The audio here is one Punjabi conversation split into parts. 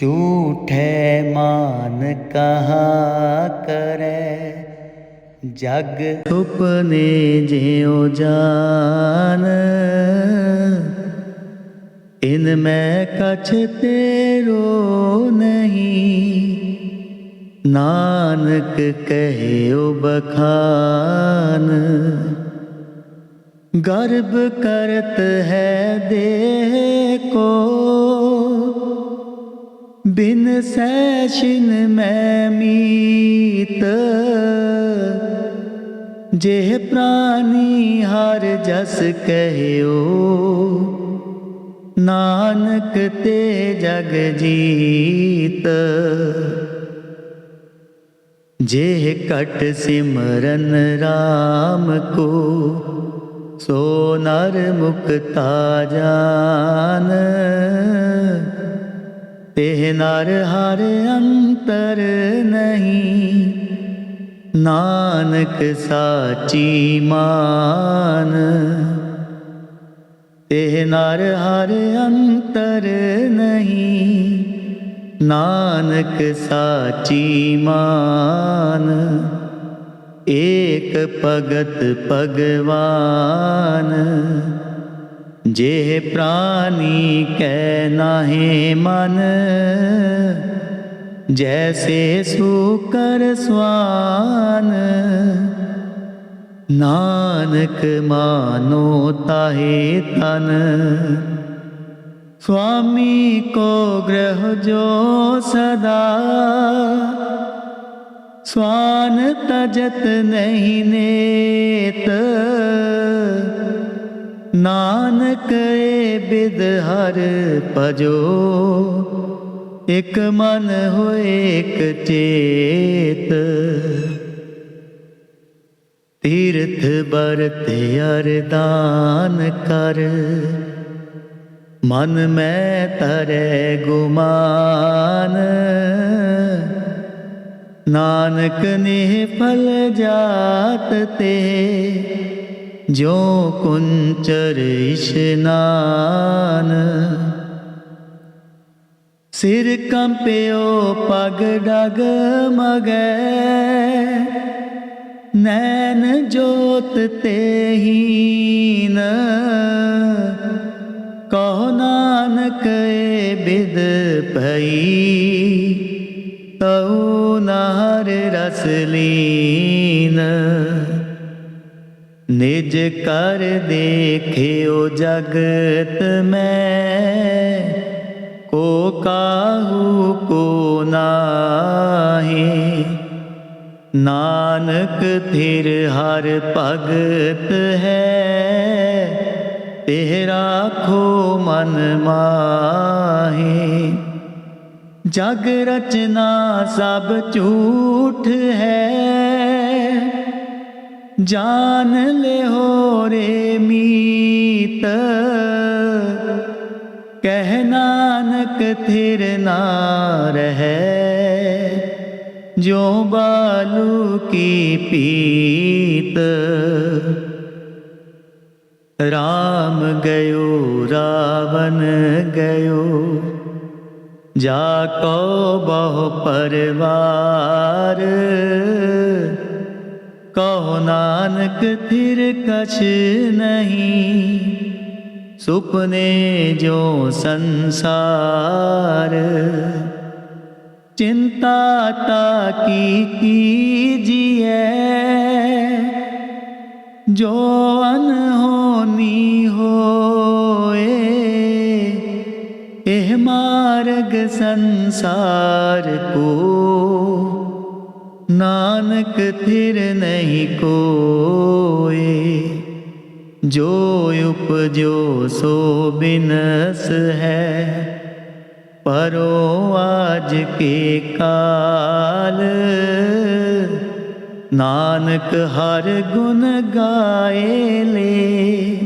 ਝੂਠੈ ਮਾਨ ਕਹਾ ਕਰੈ? ਜਗ ਸੁਪਨੇ ਜਿਉ ਜਾਨ, ਇਨ ਮੈਂ ਕਛ ਤੇਰੋ ਨਹੀਂ। ਨਾਨਕ ਕਹਿਓ ਬਖਾਨ ਗਰਭ ਕਰਤ ਹੈ ਦੇਹ ਕੋ ਬਿਨ ਸੈਸ਼ਨ ਮੈਂ ਮੀਤ ਜੇ ਪ੍ਰਾਨੀ ਹਰ ਜਸ ਕਹਿਓ, ਨਾਨਕ ਤੇ ਜਗ ਜੀਤ। ਜੇ ਘਟ ਸਿਮਰਨ RAM ਕੋ, ਸੋ ਨਰ ਮੁਕਤਾ ਜਾਨ। ਤੇ ਨਰ ਹਰ ਅੰਤਰ ਨਹੀਂ, ਨਾਨਕ ਸਾਚੀ ਮਾਨ। ਤੇ ਨਰ ਹਰ ਅੰਤਰ ਨਹੀਂ, ਨਾਨਕ ਸਾਚੀ ਮਾਨ। ਏਕ ਭਗਤ ਭਗਵਾਨ। ਜੇ ਪ੍ਰਾਨੀ ਕੈ ਨਾਹੀ ਮਨ ਜੈਸੇ ਸੂਕਰ ਸਵਾਨ ਨਾਨਕ ਮਾਨੋ ਤਾਹੇ ਤਨ स्वामी को ग्रह जो सदा स्वान तजत नहीं नेत ਨਾਨਕ ਏ ਬਿਦ ਹਰ ਭਜੋ, ਇਕ ਮਨ ਹੋਏ ਇਕ ਚੇਤ। ਤੀਰਥ ਬਰਤੇ ਅਰਦਾਨ ਕਰ, ਮਨ ਮੈਂ ਤਰੇ ਗੁਮਾਨ। ਨਾਨਕ ਨੇ ਫਲ ਜਾਤ ਤੇ ਜੋ ਕੁੰਚਰ ਇਸ਼ਨਾਨ ਸਿਰ ਕੰਪਿਓ ਪਗ ਡਗ ਮਗੈ। ਨੈਣ ਜੋਤ ਤੇ ਹੀਨ। ਕਹੋ ਨਾਨਕ ਏ ਬਿਦ ਭਈ। ਤਉ ਨਾਰ ਰਸ ਲੀਨ। ਨਿਜ ਕਰ ਦੇਖਿਓ ਜਗਤ ਮੈਂ, ਕੋ ਕਾਹੂ ਕੋ ਨਾਹੀ। ਨਾਨਕ ਥਿਰ ਹਰ ਭਗਤ ਹੈ ਤੇਰਾ ਖੋ ਮਨ ਮਾਹੀ। ਜਗ ਰਚਨਾ ਸਭ ਝੂਠ ਹੈ ਜਾਨ ਲਿਓ ਰੇ ਮੀਤ। ਕਹਿ ਨਾਨਕ ਥਿਰ ਨਾ ਰਹੈ ਜੋ ਬਾਲੂ ਕੀ ਪੀਤ। ਰਾਮ ਗਇਓ, ਰਾਵਣ ਗਇਓ, ਜਾ ਕੋ ਬਹੁ ਪਰਵਾਰ। ਕਹੋ ਨਾਨਕ ਥਿਰ ਕਛ ਨਹੀਂ, ਸੁਪਨੇ ਜੋ ਸੰਸਾਰ। ਚਿੰਤਾ ਤਾ ਕੀ ਕੀਜੀਐ, ਜੋ ਅਨਹੋਨੀ ਹੋਏ, ਇਹ ਮਾਰਗ ਸੰਸਾਰ ਕੋ। ਨਾਨਕ ਥਿਰ ਨਹੀਂ ਕੋਏ, ਜੋ ਉਪਜੋ ਸੋ ਬਿਨਸ ਹੈ। ਪਰੋ ਆਜ ਕੇ ਕਾਲ, ਨਾਨਕ ਹਰ ਗੁਣ ਗਾਏ ਲੇ।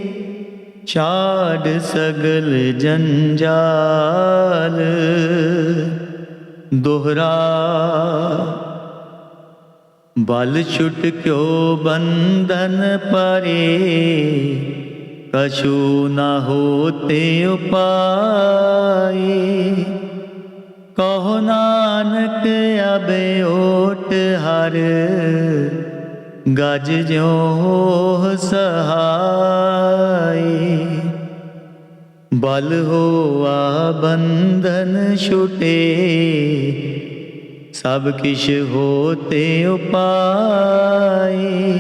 ਛਾੜ ਸਗਲ ਜੰਜਾਲ, ਦੋਹਰਾ ਬਲ ਛੁਟ ਕਿਓ ਬੰਧਨ ਪਰੇ? ਕਛੂ ਨਾ ਹੋਤੇ ਉਪਾਏ। ਕਹੋ ਨਾਨਕ, ਅਬੇ ਓਟ ਹਰ। ਗਜ ਜਿਉ ਸਹਾਈ ਬਲ ਹੋਆ ਬੰਧਨ ਛੁਟੇ। ਸਭ ਕਿਛ ਹੋਤੇ ਉਪਾਏ।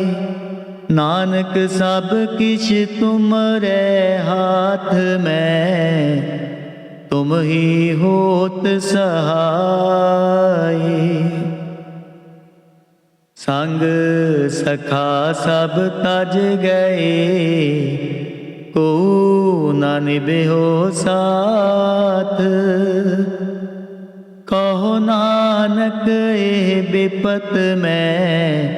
ਨਾਨਕ, ਸਭ ਕਿਛ ਤੁਮਰੇ ਹਾਥ ਮੈਂ। ਤੁਮ ਹੀ ਹੋਤ ਸਹਾਈ ਸੰਗ ਸਖਾ, ਸਭ ਤਜ ਗਏ। ਕੋ ਨਾ ਨਿਭਿਓ ਸਾਥ। ਕਹੋ ਨਾਨਕ ਇਹ ਬਿਪਤ ਮੈਂ।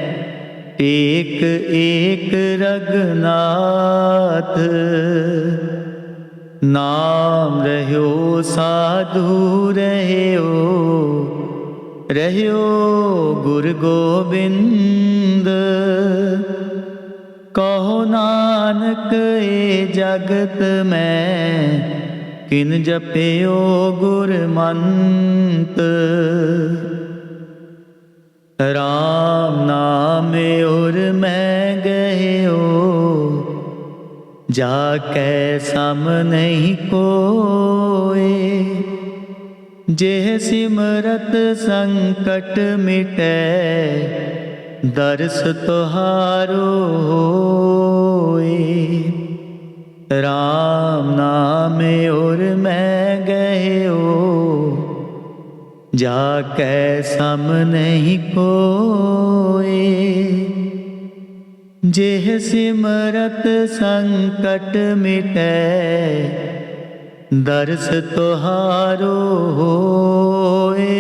ਏਕ ਏਕ ਰਗਨਾਥ। ਨਾਮ ਰਹਿਓ ਸਾਧੂ, ਰਹਿਓ ਰਹਿਓ ਗੁਰ ਗੋਬਿੰਦ। ਕਹੋ ਨਾਨਕ, ਏ ਜਗਤ ਮੈਂ। ਕਿਨ ਜਪਿਓ ਗੁਰ ਮੰਤ ਰਾਮ ਨਾਮੇ ਉਰ ਮੈਂ ਗਇਓ ਜਾ ਕੈ ਸਮ ਨਹੀਂ ਕੋਏ। ਜੇ ਸਿਮਰਤ ਸੰਕਟ ਮਿਟੈ, ਦਰਸ ਤੁਹਾਰੋ ਹੋਏ ਰਾਮ ਕੈ ਸਮ ਨਹੀਂ ਕੋਏ। ਜਿਹ ਸਿਮਰਤ ਸੰਕਟ ਮਿਟੈ ਦਰਸ ਤੁਹਾਰੋ ਹੋਏ